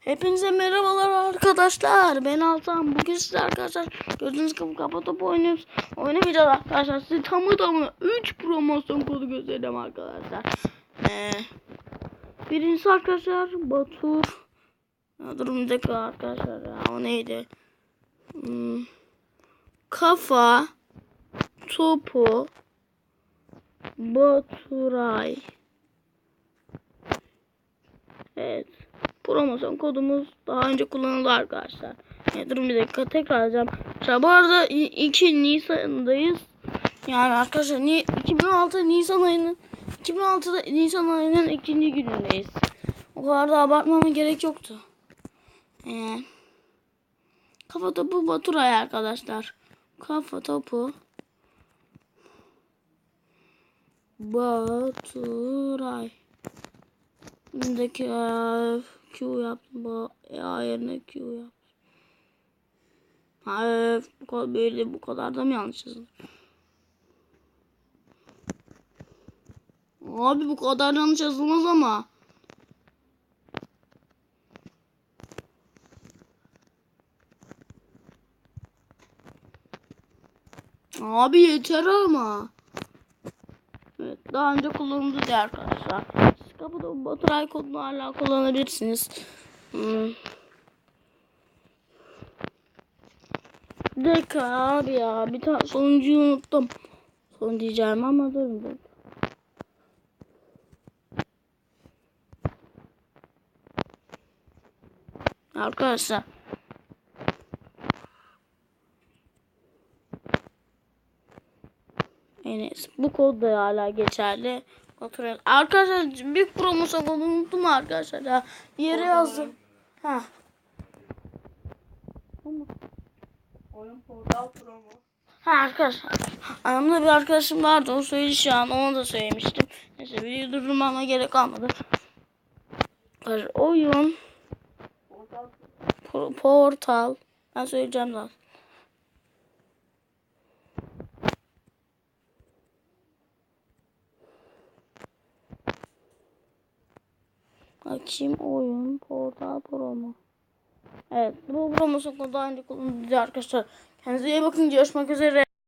Hepinize merhabalar arkadaşlar. Ben Altan. Bugün sizler arkadaşlar gibi kafa topu oynuyoruz. Oynamayacağız arkadaşlar. Size tamı tamı 3 promosyon kodu göstereceğim arkadaşlar. Ee, birincisi arkadaşlar Batur. Ya, durun bir dakika arkadaşlar ya. O neydi? Hmm, kafa topu Baturay. Evet. Promosyon kodumuz daha önce kullanıldı arkadaşlar. Evet, durun bir dakika tekrar edeceğim. Arkadaşlar, bu arada 2 Nisan'dayız. Yani arkadaşlar ni 2006 Nisan ayının 2006'da Nisan ayının ikinci günündeyiz. O kadar da abartmama gerek yoktu. Ee, kafa topu Baturay arkadaşlar. Kafa topu Baturay. Bundaki Q yaptım. Bu A yerine Q yaptım. Hayır, bu kadar böyle bu kadar da mı yanlış yazılır? Abi bu kadar yanlış yazılmaz ama. Abi yeter ama. Daha önce kullanıldı diye arkadaşlar. Siz kapıda Baturay kodunu hala kullanabilirsiniz. Hmm. Dakika abi ya bir tane sonuncuyu unuttum. Son diyeceğim ama dur bir dakika. Arkadaşlar. Enes bu kod da hala geçerli. Kontrol. Arkadaşlar büyük promosyon kodunu unuttum arkadaşlar ya. Bir yere yazdım. Ha. Oyun portal promo. Ha arkadaşlar. Anamda bir arkadaşım vardı. O söyledi şu an. Ona da söylemiştim. Neyse videoyu durdurmama gerek kalmadı. Arkadaşlar, Oyun Portal po- portal. Ben söyleyeceğim daha. Bakayım oyun portal promo. Evet bu promosyon kodu aynı kullanılıyor arkadaşlar. Kendinize iyi bakın. Görüşmek üzere.